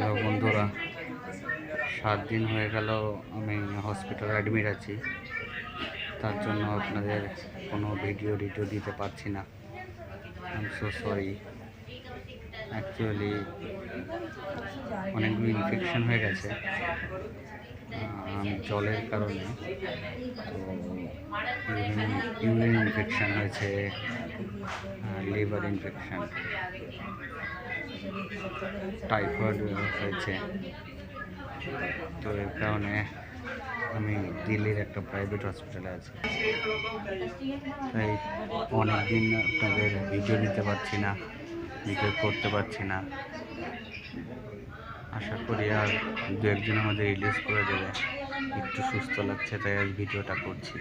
Hello বন্ধুরা, সাত দিন হয়ে গেল আমি হসপিটালে অ্যাডমিট আছি। তার জন্য আপনাদের কোনো ভিডিও টিডিও দিতে পারছি না। আই সো সরি অ্যাকচুয়ালি অনেকগুলো ইনফেকশন হয়ে গেছে। জলের কারণে। তো ইউরিন ইনফেকশন হয়েছে লিভার ইনফেকশন, টাইফয়েড হয়েছে। তো এর কারণে আমি দিল্লির একটা প্রাইভেট হসপিটালে আছি। তাই অনেক দিন আপনাদের ভিডিও নিতে পারছি না ভিডিও করতে পারছি না। আশা করি আর দু একদিন আমাদের রিলিজ করে দেবে। একটু সুস্থ লাগছে, তাই আজ ভিডিওটা করছি।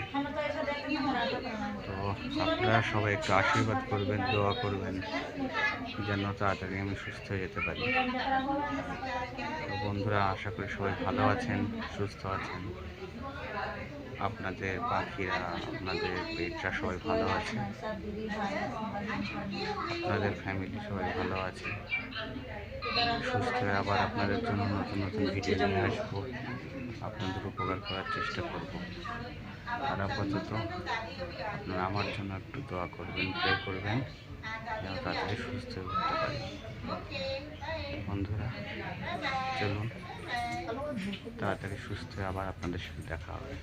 তো আপনারা সবাই একটু আশীর্বাদ করবেন, দোয়া করবেন, যেন তাড়াতাড়ি আমি সুস্থ হয়ে যেতে পারি। তো বন্ধুরা, আশা করি সবাই ভালো আছেন, সুস্থ আছেন। আপনাদের পাখিরা, আপনাদের পেটরা সবাই ভালো আছে। আপনাদের ফ্যামিলি সবাই ভালো আছে। সুস্থ আবার আপনাদের জন্য নতুন নতুন ভিডিও নিয়ে আসব। আপনাদের উপকার করার চেষ্টা করব। আর আপাতত আপনারা আমার জন্য একটু দোয়া করবেন প্রে করবেন, যেন তাড়াতাড়ি সুস্থ উঠতে পারি। বন্ধুরা, চলুন, তাড়াতাড়ি সুস্থ আবার আপনাদের সাথে দেখা হবে।